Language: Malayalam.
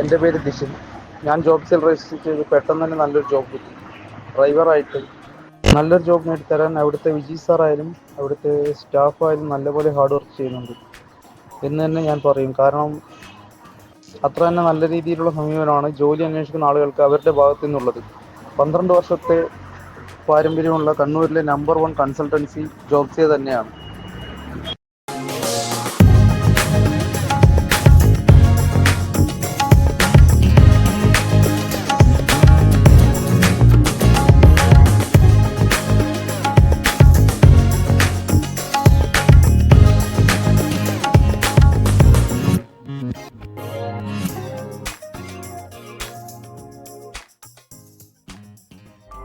എന്റെ പേര് ദിശിൻ ഞാൻ ജോബ് സെൽ രജിസ്റ്റർ ചെയ്ത് പെട്ടെന്ന് തന്നെ നല്ലൊരു ജോബ് കിട്ടി. ഡ്രൈവറായിട്ട് നല്ലൊരു ജോബ് നേടിത്തരാൻ അവിടുത്തെ വിജി സാറായാലും അവിടുത്തെ സ്റ്റാഫായാലും നല്ലപോലെ ഹാർഡ് വർക്ക് ചെയ്യുന്നുണ്ട്. എന്ന് തന്നെ ഞാൻ പറയും. കാരണം അത്ര തന്നെ നല്ല രീതിയിലുള്ള സമീപനമാണ് ജോലി അന്വേഷിക്കുന്ന ആളുകൾക്ക് അവരുടെ ഭാഗത്തു നിന്നുള്ളത്. പന്ത്രണ്ട് വർഷത്തെ പാരമ്പര്യമുള്ള കണ്ണൂരിലെ നമ്പർ വൺ കൺസൾട്ടൻസി ജോബ്സേ തന്നെയാണ്.